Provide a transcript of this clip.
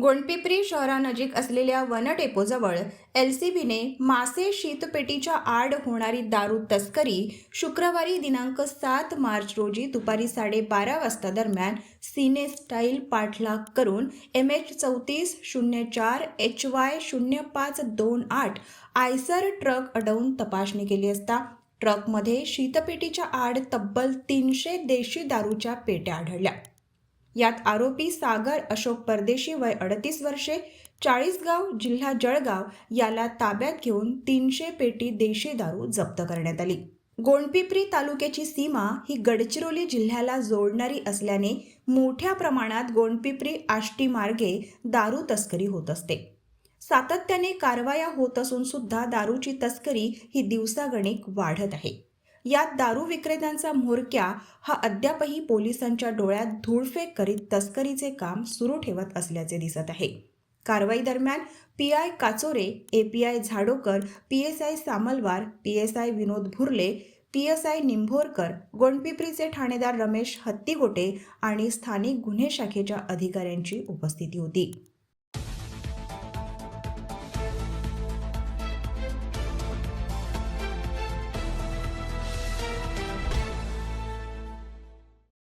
गोंडपिपरी शहरानजीक असलेल्या वनडेपोजवळ L C बीने मासे शीतपेटीच्या आड होणारी दारू तस्करी शुक्रवारी दिनांक सात मार्च रोजी दुपारी साडेबारा वाजता दरम्यान सिने स्टाईल पाठलाग करून एम एच चौतीस शून्य चार एच वाय शून्य पाच दोन आठ आयसर ट्रक अडवून तपासणी केली असता ट्रकमध्ये शीतपेटीच्या आड तब्बल तीनशे देशी दारूच्या पेट्या आढळल्या. यात आरोपी सागर अशोक परदेशी वय अडतीस वर्षे चाळीसगाव जिल्हा जळगाव याला ताब्यात घेऊन तीनशे पेटी देशी दारू जप्त करण्यात आली. गोंडपिपरी तालुक्याची सीमा ही गडचिरोली जिल्ह्याला जोडणारी असल्याने मोठ्या प्रमाणात गोंडपिपरी आष्टी मार्गे दारू तस्करी होत असते. सातत्याने कारवाया होत असून सुद्धा दारूची तस्करी ही दिवसागणिक वाढत आहे. यात दारू विक्रेत्यांचा म्होरक्या हा अद्यापही पोलिसांच्या डोळ्यात धूळफेक करीत तस्करीचे काम सुरू ठेवत असल्याचे दिसत आहे. कारवाई दरम्यान P I Kachore A P I Zadokar P S I Samalwar P S I Vinod Bhurle P S I Nimbhorkar गोंडपिपरीचे ठाणेदार रमेश हत्तीगोटे आणि स्थानिक गुन्हे शाखेच्या अधिकाऱ्यांची उपस्थिती होती.